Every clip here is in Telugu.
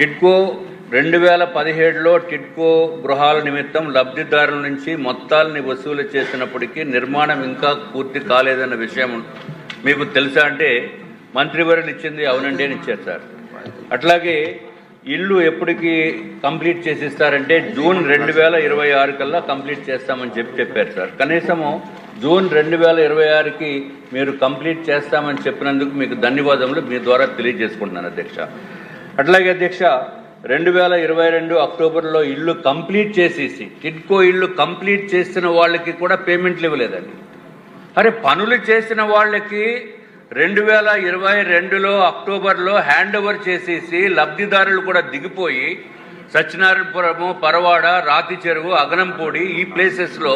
టిట్కో రెండు వేల పదిహేడులో టిట్కో గృహాల నిమిత్తం లబ్ధిదారుల నుంచి మొత్తాలని వసూలు చేసినప్పటికీ నిర్మాణం ఇంకా పూర్తి కాలేదన్న విషయం మీకు తెలుసా అంటే మంత్రివర్యులు ఇచ్చింది అవునండి అని ఇచ్చారు సార్. అట్లాగే ఇల్లు ఎప్పటికి కంప్లీట్ చేసిస్తారంటే జూన్ రెండు వేల ఇరవై ఆరు కల్లా కంప్లీట్ చేస్తామని చెప్పి చెప్పారు సార్. కనీసము జూన్ రెండు వేల ఇరవై ఆరుకి మీరు కంప్లీట్ చేస్తామని చెప్పినందుకు మీకు ధన్యవాదములు మీ ద్వారా తెలియజేసుకుంటున్నాను అధ్యక్ష. అట్లాగే అధ్యక్ష రెండు వేల ఇరవై రెండు అక్టోబర్లో ఇల్లు కంప్లీట్ చేసేసి టిడ్కో ఇల్లు కంప్లీట్ చేసిన వాళ్ళకి కూడా పేమెంట్లు ఇవ్వలేదండి. అరే పనులు చేసిన వాళ్ళకి రెండు వేల ఇరవై రెండులో అక్టోబర్లో హ్యాండ్ ఓవర్ చేసేసి లబ్ధిదారులు కూడా దిగిపోయి సత్యనారాయణపురము పరవాడ రాతి చెరువు అగనంపూడి ఈ ప్లేసెస్లో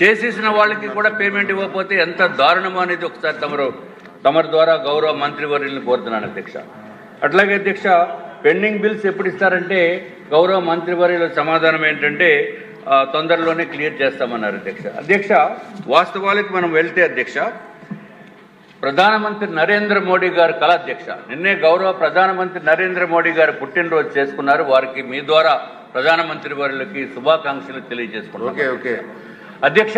చేసేసిన వాళ్ళకి కూడా పేమెంట్ ఇవ్వకపోతే ఎంత దారుణమో అనేది ఒకసారి తమరు తమరి ద్వారా గౌరవ మంత్రివర్యులను కోరుతున్నాను అధ్యక్ష. అట్లాగే అధ్యక్ష పెండింగ్ బిల్స్ ఎప్పుడు ఇస్తారంటే గౌరవ మంత్రివర్యుల సమాధానం ఏంటంటే తొందరలోనే క్లియర్ చేస్తామన్నారు అధ్యక్ష. అధ్యక్ష వాస్తవాలకు మనం వెళ్తే అధ్యక్ష ప్రధానమంత్రి నరేంద్ర మోడీ గారు కళ అధ్యక్ష. నిన్నే గౌరవ ప్రధానమంత్రి నరేంద్ర మోడీ గారు పుట్టినరోజు చేసుకున్నారు. వారికి మీ ద్వారా ప్రధానమంత్రి వారికి శుభాకాంక్షలు తెలియజేసుకున్నారు ఓకే ఓకే. అధ్యక్ష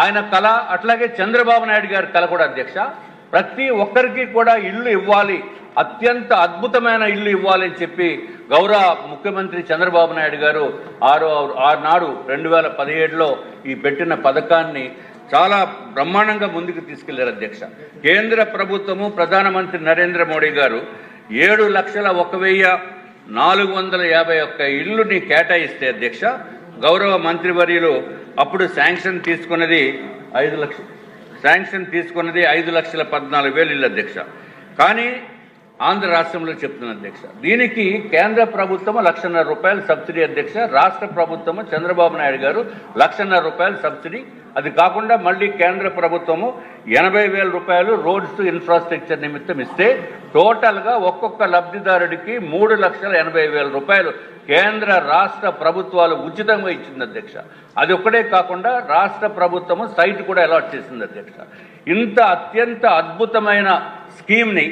ఆయన కళ అట్లాగే చంద్రబాబు నాయుడు గారి కళ కూడా అధ్యక్ష. ప్రతి ఒక్కరికి కూడా ఇల్లు ఇవ్వాలి. అత్యంత అద్భుతమైన ఇల్లు ఇవ్వాలి అని చెప్పి గౌరవ ముఖ్యమంత్రి చంద్రబాబు నాయుడు గారు ఆరో ఆనాడు రెండు వేల పదిహేడులో ఈ పెట్టిన పథకాన్ని చాలా బ్రహ్మాండంగా ముందుకు తీసుకెళ్ళారు అధ్యక్ష. కేంద్ర ప్రభుత్వము ప్రధానమంత్రి నరేంద్ర మోడీ గారు ఏడు లక్షల ఒక వెయ్యి నాలుగు వందల యాభై ఒక్క ఇల్లుని కేటాయిస్తే అధ్యక్ష గౌరవ మంత్రివర్యులు అప్పుడు శాంక్షన్ తీసుకున్నది ఐదు లక్షలు శాంక్షన్ తీసుకున్నది ఐదు లక్షల పద్నాలుగు వేలు ఇల్లు అధ్యక్ష. కానీ ఆంధ్ర రాష్ట్రంలో చెప్తున్న అధ్యక్ష. దీనికి కేంద్ర ప్రభుత్వం లక్షన్నర రూపాయలు సబ్సిడీ అధ్యక్ష రాష్ట్ర ప్రభుత్వము చంద్రబాబు నాయుడు గారు లక్షన్నర రూపాయలు సబ్సిడీ. అది కాకుండా మళ్ళీ కేంద్ర ప్రభుత్వము ఎనభై వేల రూపాయలు రోడ్స్ ఇన్ఫ్రాస్ట్రక్చర్ నిమిత్తం ఇస్తే టోటల్గా ఒక్కొక్క లబ్ధిదారుడికి మూడు లక్షల ఎనభై వేల రూపాయలు కేంద్ర రాష్ట్ర ప్రభుత్వాలు ఉచితంగా ఇచ్చింది అధ్యక్ష. అది ఒక్కడే కాకుండా రాష్ట్ర ప్రభుత్వము సైట్ కూడా అలాట్ చేసింది అధ్యక్ష. ఇంత అత్యంత అద్భుతమైన స్కీమ్ని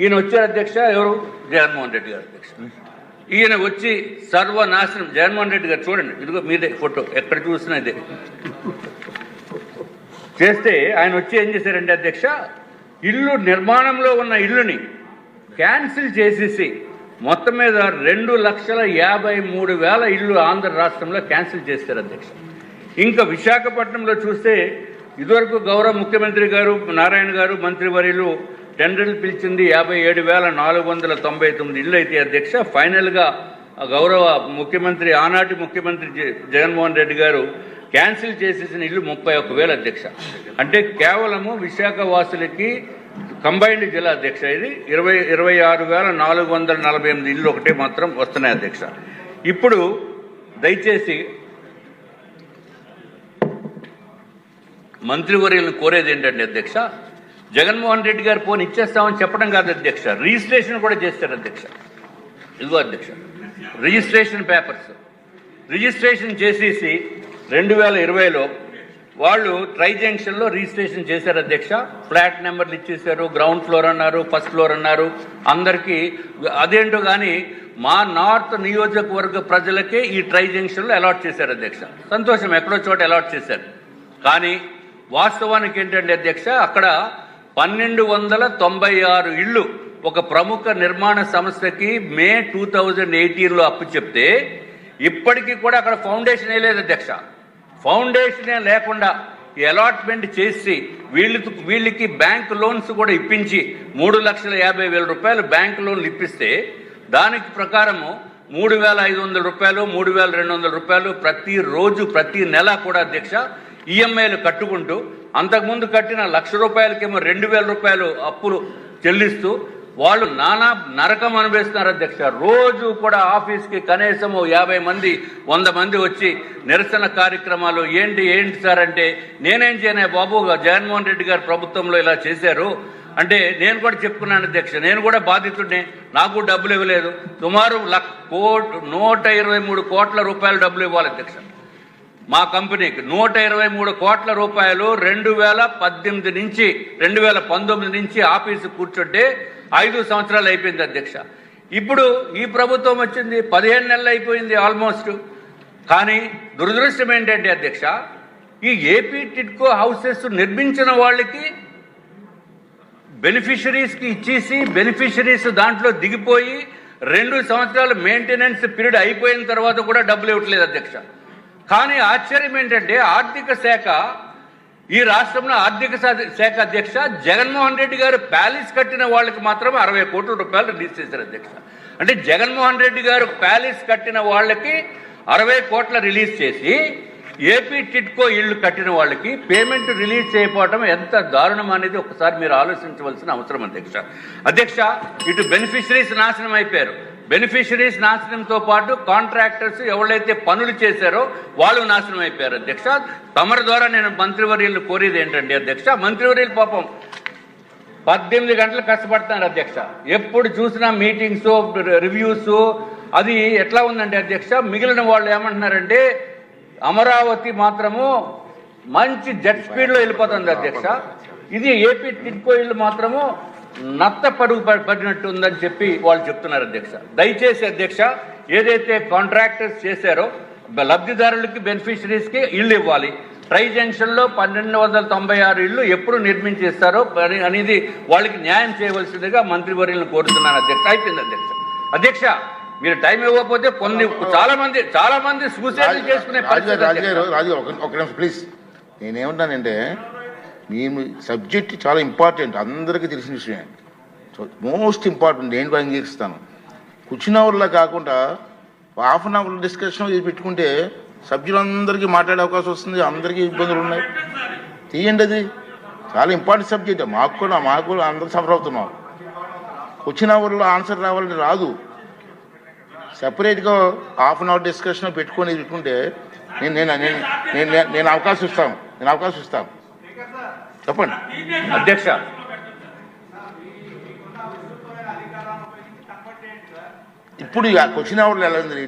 ఈయన వచ్చారు అధ్యక్ష ఎవరు? జగన్మోహన్ రెడ్డి గారు అధ్యక్ష. ఈయన వచ్చి సర్వనాశనం జగన్మోహన్ రెడ్డి గారు చూడండి. ఇదిగో మీదే ఫోటో ఎక్కడ చూసినా ఇదే. చేస్తే ఆయన వచ్చి ఏం చేశారండి అధ్యక్ష? ఇల్లు నిర్మాణంలో ఉన్న ఇల్లుని క్యాన్సిల్ చేసేసి మొత్తం మీద రెండు లక్షల యాభై మూడు వేల ఇల్లు ఆంధ్ర రాష్ట్రంలో క్యాన్సిల్ చేశారు అధ్యక్ష. ఇంకా విశాఖపట్నంలో చూస్తే ఇదివరకు గౌరవ ముఖ్యమంత్రి గారు నారాయణ గారు మంత్రివర్యులు టెండర్లు పిలిచింది యాభై ఏడు వేల నాలుగు వందల తొంభై తొమ్మిది ఇళ్ళు అయితే అధ్యక్ష ఫైనల్గా గౌరవ ముఖ్యమంత్రి ఆనాటి ముఖ్యమంత్రి జ- జగన్మోహన్ రెడ్డి గారు క్యాన్సిల్ చేసేసిన ఇల్లు ముప్పై ఒక్క వేల అధ్యక్ష. అంటే కేవలము విశాఖ వాసులకి కంబైన్డ్ జిల్లా అధ్యక్ష ఇది. ఇరవై ఇరవై ఆరు వేల నాలుగు వందల నలభై ఎనిమిది ఇల్లు ఒకటే మాత్రం వస్తున్నాయి అధ్యక్ష. ఇప్పుడు దయచేసి మంత్రివర్యులను కోరేది ఏంటంటే అధ్యక్ష? జగన్మోహన్ రెడ్డి గారు ఫోన్ ఇచ్చేస్తామని చెప్పడం కాదు అధ్యక్ష. రిజిస్ట్రేషన్ కూడా చేస్తారు అధ్యక్ష. ఇదిగో అధ్యక్ష. Registration papers. రిజిస్ట్రేషన్ చేసేసి రెండు వేల ఇరవైలో వాళ్ళు ట్రై జంక్షన్లో రిజిస్ట్రేషన్ చేశారు అధ్యక్ష. ఫ్లాట్ నెంబర్లు ఇచ్చేశారు గ్రౌండ్ ఫ్లోర్ అన్నారు ఫస్ట్ ఫ్లోర్ అన్నారు. అందరికీ అదేంటో కానీ మా నార్త్ నియోజకవర్గ ప్రజలకే ఈ ట్రై జంక్షన్లో అలాట్ చేశారు అధ్యక్ష. సంతోషం ఎక్కడో చోట అలాట్ చేశారు. కానీ వాస్తవానికి ఏంటంటే అధ్యక్ష అక్కడ పన్నెండు వందల తొంభై ఆరు ఇళ్ళు ఒక ప్రముఖ నిర్మాణ సంస్థకి మే టూ థౌజండ్ ఎయిటీన్లో అప్పు చెప్తే ఇప్పటికీ కూడా అక్కడ ఫౌండేషన్ లేదు అధ్యక్ష. ఫౌండేషనే లేకుండా అలాట్మెంట్ చేసి వీళ్ళకి వీళ్ళకి బ్యాంక్ లోన్స్ కూడా ఇప్పించి మూడు లక్షల యాభై వేల రూపాయలు బ్యాంక్ లోన్లు ఇప్పిస్తే దానికి ప్రకారము మూడు వేల ఐదు వందల రూపాయలు మూడు వేల రెండు వందల రూపాయలు ప్రతి రోజు ప్రతి నెల కూడా అధ్యక్ష ఈఎంఐలు కట్టుకుంటూ అంతకుముందు కట్టిన లక్ష రూపాయలకేమో రెండు వేల రూపాయలు అప్పులు చెల్లిస్తూ వాళ్ళు నానా నరకం అనుభవిస్తున్నారు అధ్యక్ష. రోజు కూడా ఆఫీస్కి కనీసం యాభై మంది వంద మంది వచ్చి నిరసన కార్యక్రమాలు ఏంటి ఏంటి సార్? అంటే నేనేం చేయను బాబు జగన్మోహన్ రెడ్డి గారు ప్రభుత్వంలో ఇలా చేశారు. అంటే నేను కూడా చెప్పుకున్నాను అధ్యక్ష నేను కూడా బాధితుడినే నాకు డబ్బులు ఇవ్వలేదు. సుమారు లక్ కోట్ నూట ఇరవై మూడు కోట్ల రూపాయలు డబ్బులు ఇవ్వాలి అధ్యక్ష. మా కంపెనీకి నూట ఇరవై మూడు కోట్ల రూపాయలు రెండు వేల పద్దెనిమిది నుంచి రెండు వేల పంతొమ్మిది నుంచి ఆఫీసు కూర్చుంటే ఐదు సంవత్సరాలు అయిపోయింది అధ్యక్ష. ఇప్పుడు ఈ ప్రభుత్వం వచ్చింది పదిహేను నెలలు అయిపోయింది ఆల్మోస్ట్. కానీ దురదృష్టం ఏంటంటే అధ్యక్ష ఈ ఏపీ టిట్కో హౌసెస్ నిర్మించిన వాళ్ళకి బెనిఫిషరీస్కి ఇచ్చేసి బెనిఫిషరీస్ దాంట్లో దిగిపోయి రెండు సంవత్సరాలు మెయింటెనెన్స్ పీరియడ్ అయిపోయిన తర్వాత కూడా డబ్బులు ఇవ్వట్లేదు అధ్యక్ష. కానీ ఆశ్చర్యం ఏంటంటే ఆర్థిక శాఖ ఈ రాష్ట్రంలో ఆర్థిక శాఖ అధ్యక్ష జగన్మోహన్ రెడ్డి గారు ప్యాలెస్ కట్టిన వాళ్ళకి మాత్రమే అరవై కోట్ల రూపాయలు రిలీజ్ చేశారు అధ్యక్ష. అంటే జగన్మోహన్ రెడ్డి గారు ప్యాలెస్ కట్టిన వాళ్ళకి అరవై కోట్ల రిలీజ్ చేసి ఏపీ టిట్కో ఇళ్ళు కట్టిన వాళ్ళకి పేమెంట్ రిలీజ్ చేయకపోవడం ఎంత దారుణం అనేది ఒకసారి మీరు ఆలోచించవలసిన అవసరం అధ్యక్ష. అధ్యక్ష ఇటు బెనిఫిషరీస్ నాశనం అయిపోయారు. బెనిఫిషరీస్ నాశనంతో పాటు కాంట్రాక్టర్స్ ఎవరైతే పనులు చేశారో వాళ్ళు నాశనం అయిపోయారు అధ్యక్ష. తమరి ద్వారా నేను మంత్రివర్యులను కోరేది ఏంటంటే అధ్యక్ష? మంత్రివర్యులు పాపం పద్దెనిమిది గంటలు కష్టపడుతున్నారు అధ్యక్ష. ఎప్పుడు చూసినా మీటింగ్స్ రివ్యూస్ అది ఎట్లా ఉందండి అధ్యక్ష? మిగిలిన వాళ్ళు ఏమంటున్నారంటే అమరావతి మాత్రము మంచి జెట్ స్పీడ్లో వెళ్ళిపోతుంది అధ్యక్ష. ఇది ఏపీ టిడ్కో ఇల్లు మాత్రము నత్త పడుగు ప- పడినట్టు ఉందని చెప్పి వాళ్ళు చెప్తున్నారు అధ్యక్ష. దయచేసి అధ్యక్ష ఏదైతే కాంట్రాక్టర్స్ చేశారో లబ్ధిదారులకి బెనిఫిషరీస్కి ఇల్లు ఇవ్వాలి. ట్రై జంక్షన్లో పన్నెండు వందల తొంభై ఆరు ఇళ్ళు ఎప్పుడు నిర్మించేస్తారో అని- అనేది వాళ్ళకి న్యాయం చేయవలసిందిగా మంత్రివర్యులను కోరుతున్నాను అధ్యక్ష. అయిపోయింది అధ్యక్ష. అధ్యక్ష మీరు టైం ఇవ్వకపోతే కొన్ని చాలా మంది చాలా మంది సూసైడ్ చేసుకునే రాజు గారు ఒక ఒక నిమిషం ప్లీజ్. నేనేమంటానంటే మేము సబ్జెక్ట్ చాలా ఇంపార్టెంట్ అందరికీ తెలిసిన విషయం సో మోస్ట్ ఇంపార్టెంట్ నేను కూడా అంగీకరిస్తాను కూర్చున్న అవర్లో కాకుండా హాఫ్ అన్ అవర్ డిస్కషన్ ఇది పెట్టుకుంటే సభ్యులందరికీ మాట్లాడే అవకాశం వస్తుంది అందరికీ ఇబ్బందులు ఉన్నాయి. తీయండి అది. చాలా ఇంపార్టెంట్ సబ్జెక్ట్. మాకు కూడా మాకు కూడా అందరూ సఫర్ అవుతున్నాం. వచ్చిన అవర్లో ఆన్సర్ రావాలంటే రాదు. సపరేట్గా హాఫ్ అన్ అవర్ డిస్కషన్ పెట్టుకొని పెట్టుకుంటే నేను నేను నేను నేను నేను అవకాశం ఇస్తాను. నేను అవకాశం ఇస్తాను. చెప్పండి అధ్యక్ష. ఇప్పుడు ఇక క్వశ్చన్ అవర్లు ఎలా ఉంది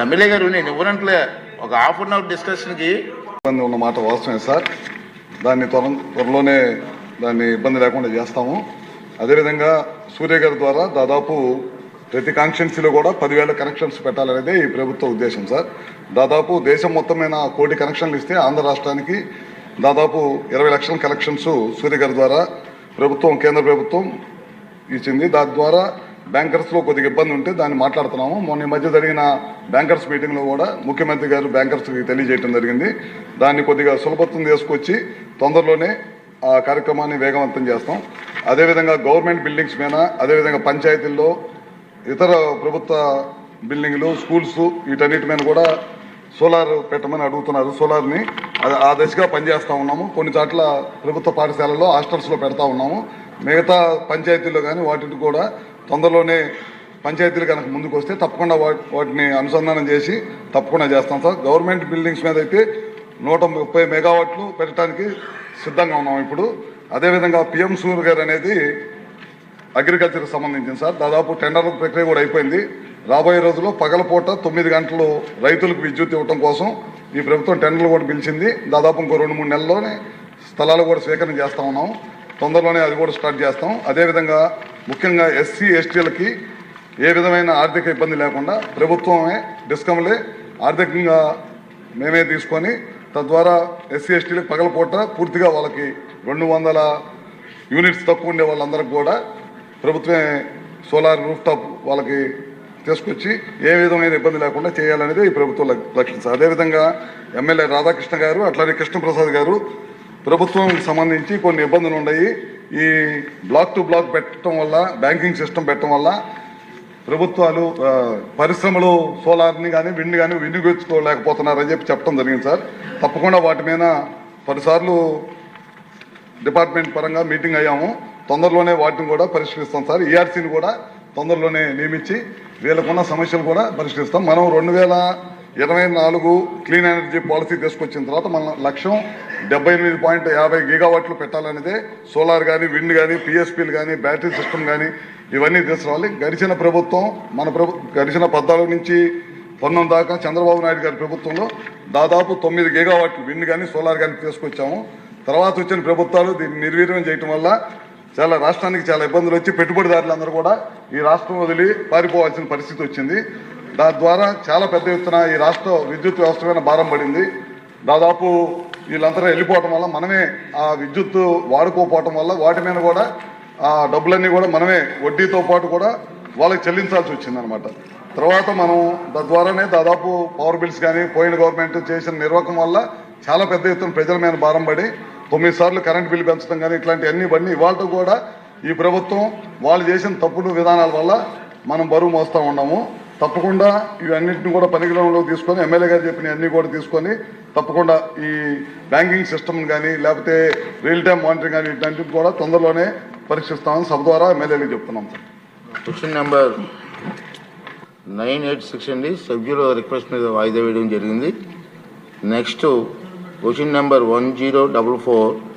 ఎమ్మెల్యే గారు నేను ఇవ్వనట్లే. ఒక హాఫ్ అన్ అవర్ డిస్కషన్కి. ఇబ్బంది ఉన్న మాట వాస్తవమే సార్. దాన్ని త్వర త్వరలోనే దాన్ని ఇబ్బంది లేకుండా చేస్తాము. అదేవిధంగా సూర్య గారి ద్వారా దాదాపు ప్రతి కాన్స్టిట్యున్సీలో కూడా పదివేల కనెక్షన్స్ పెట్టాలనేదే ఈ ప్రభుత్వ ఉద్దేశం సార్. దాదాపు దేశం మొత్తం మీద కోటి కనెక్షన్లు ఇస్తే ఆంధ్ర రాష్ట్రానికి దాదాపు ఇరవై లక్షల కనెక్షన్స్ సూర్య గారి ద్వారా ప్రభుత్వం కేంద్ర ప్రభుత్వం ఇచ్చింది. దాని ద్వారా బ్యాంకర్స్లో కొద్దిగా ఇబ్బంది ఉంటే దాన్ని మాట్లాడుతున్నాము. మొన్న ఈ మధ్య జరిగిన బ్యాంకర్స్ మీటింగ్లో కూడా ముఖ్యమంత్రి గారు బ్యాంకర్స్కి తెలియజేయడం జరిగింది. దాన్ని కొద్దిగా సులభత్వం తీసుకొచ్చి తొందరలోనే ఆ కార్యక్రమాన్ని వేగవంతం చేస్తాం. అదేవిధంగా గవర్నమెంట్ బిల్డింగ్స్ మీద అదేవిధంగా పంచాయతీల్లో ఇతర ప్రభుత్వ బిల్డింగ్లు స్కూల్స్ వీటన్నిటి మీద కూడా సోలార్ పెట్టమని అడుగుతున్నారు. సోలార్ని అది- ఆ దశగా పనిచేస్తూ ఉన్నాము. కొన్ని చోట్ల ప్రభుత్వ పాఠశాలలో హాస్టల్స్లో పెడతా ఉన్నాము. మిగతా పంచాయతీల్లో కానీ వాటిని కూడా తొందరలోనే పంచాయతీలు కనుక ముందుకు వస్తే తప్పకుండా వా- వాటిని అనుసంధానం చేసి తప్పకుండా చేస్తాం సార్. గవర్నమెంట్ బిల్డింగ్స్ మీద అయితే నూట ముప్పై మెగావాట్లు పెట్టడానికి సిద్ధంగా ఉన్నాం ఇప్పుడు. అదేవిధంగా పిఎం సూర్య గారు అనేది అగ్రికల్చర్కి సంబంధించింది సార్. దాదాపు టెండర్ ప్రక్రియ కూడా అయిపోయింది. రాబోయే రోజుల్లో పగలపూట తొమ్మిది గంటలు రైతులకు విద్యుత్ ఇవ్వడం కోసం ఈ ప్రభుత్వం టెండర్లు కూడా పిలిచింది. దాదాపు ఇంకో రెండు మూడు నెలల్లోనే స్థలాలు కూడా స్వీకరణ చేస్తా ఉన్నాం. తొందరలోనే అది కూడా స్టార్ట్ చేస్తాం. అదేవిధంగా ముఖ్యంగా ఎస్సీ ఎస్టీలకి ఏ విధమైన ఆర్థిక ఇబ్బంది లేకుండా ప్రభుత్వమే డిస్కమ్లే ఆర్థికంగా మేమే తీసుకొని తద్వారా ఎస్సీ ఎస్టీలకు పగలపూట పూర్తిగా వాళ్ళకి రెండు వందల యూనిట్స్ తక్కువ ఉండే వాళ్ళందరికీ కూడా ప్రభుత్వమే సోలార్ రూఫ్ టాప్ వాళ్ళకి తీసుకొచ్చి ఏ విధమైన ఇబ్బంది లేకుండా చేయాలనేది ఈ ప్రభుత్వ లక్ష్యం సార్. అదేవిధంగా ఎమ్మెల్యే రాధాకృష్ణ గారు అట్లానే కృష్ణప్రసాద్ గారు ప్రభుత్వం సంబంధించి కొన్ని ఇబ్బందులు ఉన్నాయి. ఈ బ్లాక్ టు బ్లాక్ పెట్టడం వల్ల బ్యాంకింగ్ సిస్టమ్ పెట్టడం వల్ల ప్రభుత్వాలు పరిశ్రమలు సోలార్ని కానీ విండ్ కానీ వినియోగించుకోలేకపోతున్నారని చెప్పి చెప్పడం జరిగింది సార్. తప్పకుండా వాటి మీద పలుసార్లు డిపార్ట్మెంట్ పరంగా మీటింగ్ అయ్యాము. తొందరలోనే వాటిని కూడా పరిష్కరిస్తాం సార్. ఈఆర్సీని కూడా తొందరలోనే నియమించి వీళ్ళకున్న సమస్యలు కూడా పరిష్కరిస్తాం. మనం రెండు వేల ఇరవై నాలుగు క్లీన్ ఎనర్జీ పాలసీ తీసుకొచ్చిన తర్వాత మన లక్ష్యం డెబ్బై ఎనిమిది పాయింట్ యాభై గీగావాట్లు పెట్టాలనేదే. సోలార్ కానీ విండ్ కానీ పిఎస్పీలు కానీ బ్యాటరీ సిస్టమ్ కానీ ఇవన్నీ తీసుకురావాలి. గడిచిన ప్రభుత్వం మన ప్రభు గడిచిన పద్నాలుగు నుంచి పంతొమ్మిది దాకా చంద్రబాబు నాయుడు గారి ప్రభుత్వంలో దాదాపు తొమ్మిది గీగావాట్లు విండ్ కానీ సోలార్ కానీ తీసుకొచ్చాము. తర్వాత వచ్చిన ప్రభుత్వాలు దీన్ని నిర్వీర్యం చేయటం వల్ల చాలా రాష్ట్రానికి చాలా ఇబ్బందులు వచ్చి పెట్టుబడిదారులందరూ కూడా ఈ రాష్ట్రం వదిలి పారిపోవాల్సిన పరిస్థితి వచ్చింది. దాని ద్వారా చాలా పెద్ద ఎత్తున ఈ రాష్ట్ర విద్యుత్ వ్యవస్థ మీద భారం పడింది. దాదాపు వీళ్ళందరూ వెళ్ళిపోవటం వల్ల మనమే ఆ విద్యుత్ వాడుకోపోవటం వల్ల వాటి మీద కూడా ఆ డబ్బులన్నీ కూడా మనమే వడ్డీతో పాటు కూడా వాళ్ళకి చెల్లించాల్సి వచ్చిందనమాట తర్వాత మనం తద్వారానే దాదాపు పవర్ బిల్స్ కానీ పోయిన గవర్నమెంట్ చేసిన నిర్వాహకం వల్ల చాలా పెద్ద ఎత్తున ప్రజల మీద భారం పడి తొమ్మిది సార్లు కరెంట్ బిల్లు పెంచడం కానీ ఇట్లాంటివన్నీ బండి ఇవాళ కూడా ఈ ప్రభుత్వం వాళ్ళు చేసిన తప్పుడు విధానాల వల్ల మనం బరువు మోస్తూ ఉన్నాము. తప్పకుండా ఇవన్నింటిని కూడా పరిగణనలో తీసుకొని ఎమ్మెల్యే గారు చెప్పిన అన్ని కూడా తీసుకొని తప్పకుండా ఈ బ్యాంకింగ్ సిస్టమ్ కానీ లేకపోతే రియల్ టైం మానిటరింగ్ కానీ ఇట్లాంటివి కూడా తొందరలోనే పరీక్షిస్తామని సభ ద్వారా ఎమ్మెల్యేలకు చెప్తున్నాం sir. Question number nine eight six అండి. సభ్యుల రిక్వెస్ట్ మీద వాయిదా వేయడం జరిగింది. Next Question number 1044